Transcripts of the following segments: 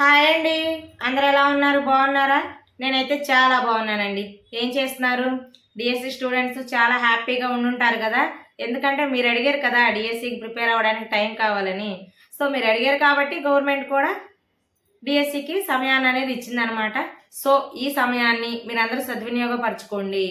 Hi అండి. అందరు ఎలా ఉన్నారు? బాగున్నారా? నేనైతే చాలా బాగున్నానండి. ఏం చేస్తున్నారు? డిఎస్సి స్టూడెంట్స్ చాలా హ్యాపీగా ఉండుంటారు కదా. ఎందుకంటే మీరు అడిగారు కదా డిఎస్సికి ప్రిపేర్ అవ్వడానికి టైం కావాలని. సో మీరు అడిగారు కాబట్టి గవర్నమెంట్ కూడా డిఎస్సికి సమయాన్ని అనేది ఇచ్చిందనమాట సో ఈ సమయాన్ని మీరందరూ సద్వినియోగపరచుకోండి.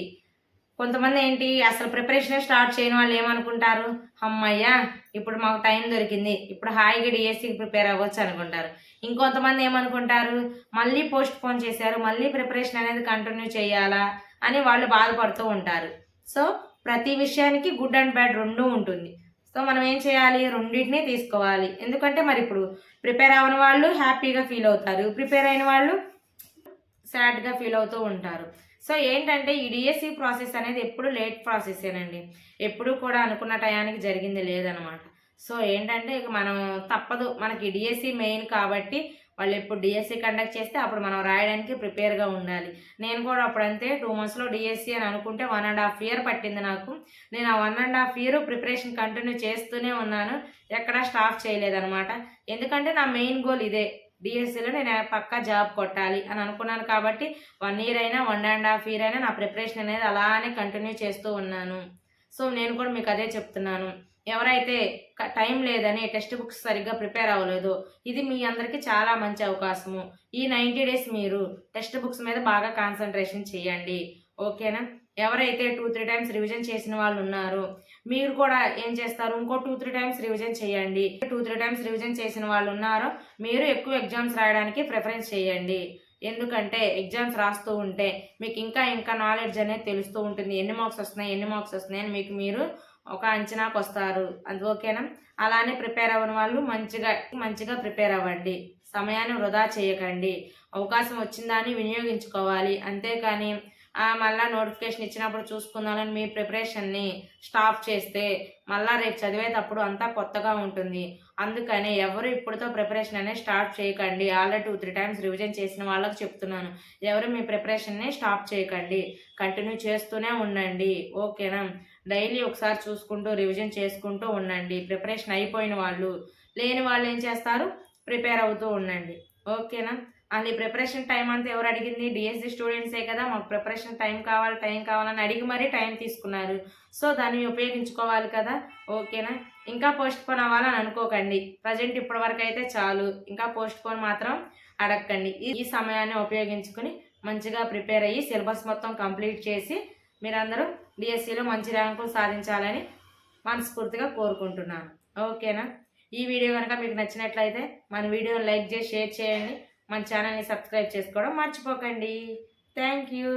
కొంతమంది ఏంటి అసలు ప్రిపరేషన్ స్టార్ట్ చేయని వాళ్ళు ఏమనుకుంటారు? అమ్మయ్యా ఇప్పుడు మాకు టైం దొరికింది. ఇప్పుడు హాయిగా డిఎస్సికి ప్రిపేర్ అవ్వచ్చు అనుకుంటారు. ఇంకొంతమంది ఏమనుకుంటారు? మళ్ళీ పోస్ట్ పోన్ చేశారు మళ్ళీ ప్రిపరేషన్ అనేది కంటిన్యూ చేయాలా అని వాళ్ళు బాధపడుతూ ఉంటారు. సో ప్రతి విషయానికి గుడ్ అండ్ బ్యాడ్ రెండు ఉంటుంది. సో మనం ఏం చేయాలి? రెండింటినీ తీసుకోవాలి. ఎందుకంటే మరి ఇప్పుడు ప్రిపేర్ అవ్వని వాళ్ళు హ్యాపీగా ఫీల్ అవుతారు. ప్రిపేర్ అయిన వాళ్ళు సాడ్గా ఫీల్ అవుతూ ఉంటారు. సో ఏంటంటే ఈ డిఎస్సి ప్రాసెస్ అనేది ఎప్పుడు లేట్ ప్రాసెసేనండి ఎప్పుడు కూడా అనుకున్న టయానికి జరిగింది లేదనమాట. సో ఏంటంటే ఇక మనం తప్పదు. మనకి డిఎస్సి మెయిన్ కాబట్టి వాళ్ళు ఎప్పుడు డిఎస్సి కండక్ట్ చేస్తే అప్పుడు మనం రాయడానికి ప్రిపేర్గా ఉండాలి. నేను కూడా అప్పుడంతే టూ మంత్స్లో డిఎస్సి అని అనుకుంటే వన్ అండ్ హాఫ్ ఇయర్ పట్టింది నాకు. నేను ఆ one and half year preparation continue చేస్తూనే ఉన్నాను. ఎక్కడా స్టాప్ చేయలేదనమాట. ఎందుకంటే నా మెయిన్ గోల్ ఇదే. డిఎస్సిలో నేను పక్కా జాబ్ కొట్టాలి అని అనుకున్నాను కాబట్టి వన్ ఇయర్ అయినా వన్ అండ్ హాఫ్ ఇయర్ అయినా నా ప్రిపరేషన్ అనేది అలానే కంటిన్యూ చేస్తూ ఉన్నాను. సో నేను కూడా మీకు అదే చెప్తున్నాను. ఎవరైతే టైం లేదని టెక్స్ట్ బుక్స్ సరిగ్గా ప్రిపేర్ అవ్వలేదు ఇది మీ అందరికీ చాలా మంచి అవకాశము. ఈ నైంటీ డేస్ మీరు టెక్స్ట్ బుక్స్ మీద బాగా కాన్సన్ట్రేషన్ చేయండి. ఓకేనా? ఎవరైతే టూ త్రీ టైమ్స్ రివిజన్ చేసిన వాళ్ళు ఉన్నారో మీరు కూడా ఏం చేస్తారు? ఇంకో టూ త్రీ టైమ్స్ రివిజన్ చేయండి. టూ త్రీ టైమ్స్ రివిజన్ చేసిన వాళ్ళు ఉన్నారో మీరు ఎక్కువ ఎగ్జామ్స్ రాయడానికి ప్రిఫరెన్స్ చేయండి. ఎందుకంటే ఎగ్జామ్స్ రాస్తూ ఉంటే మీకు ఇంకా ఇంకా నాలెడ్జ్ అనేది తెలుస్తూ ఉంటుంది. ఎన్ని మార్క్స్ వస్తున్నాయి ఎన్ని మార్క్స్ వస్తున్నాయని మీకు మీరు ఒక అంచనాకు వస్తారు. అది ఓకేనా? అలానే ప్రిపేర్ అవ్వని వాళ్ళు మంచిగా మంచిగా ప్రిపేర్ అవ్వండి. సమయాన్ని వృధా చేయకండి. అవకాశం వచ్చిందని వినియోగించుకోవాలి. అంతేకాని మళ్ళీ నోటిఫికేషన్ ఇచ్చినప్పుడు చూసుకుందామని మీ ప్రిపరేషన్ని స్టాప్ చేస్తే మళ్ళీ రేపు చదివేటప్పుడు అంతా కొత్తగా ఉంటుంది. అందుకని ఎవరు ఇప్పుడుతో ప్రిపరేషన్ అనేది స్టార్ట్ చేయకండి. Already two three times revision చేసిన వాళ్ళకి చెప్తున్నాను. ఎవరు మీ ప్రిపరేషన్ని స్టాప్ చేయకండి. కంటిన్యూ చేస్తూనే ఉండండి. ఓకేనా? డైలీ ఒకసారి చూసుకుంటూ రివిజన్ చేసుకుంటూ ఉండండి. ప్రిపరేషన్ అయిపోయిన వాళ్ళు లేని వాళ్ళు ఏం చేస్తారు? ప్రిపేర్ అవుతూ ఉండండి. ఓకేనా? అది ప్రిపరేషన్ టైం అంతా ఎవరు అడిగింది? డిఎస్సి స్టూడెంట్సే కదా మాకు ప్రిపరేషన్ టైం కావాలి టైం కావాలని అడిగి మరీ టైం తీసుకున్నారు. సో దాన్ని ఉపయోగించుకోవాలి కదా. ఓకేనా? ఇంకా పోస్ట్ పోన్ అవ్వాలని అనుకోకండి. ప్రజెంట్ ఇప్పటి వరకు అయితే చాలు. ఇంకా పోస్ట్ పోన్ మాత్రం అడగకండి ఈ- ఈ సమయాన్ని ఉపయోగించుకుని మంచిగా ప్రిపేర్ అయ్యి సిలబస్ మొత్తం కంప్లీట్ చేసి మీరందరూ డిఎస్సిలో మంచి ర్యాంకులు సాధించాలని మనస్ఫూర్తిగా కోరుకుంటున్నాను. ఓకేనా? ఈ వీడియో కనుక మీకు నచ్చినట్లయితే మన వీడియోని లైక్ చేసి షేర్ చేయండి. మన ఛానల్ని సబ్స్క్రైబ్ చేసుకోవడం మర్చిపోకండి. Thank you.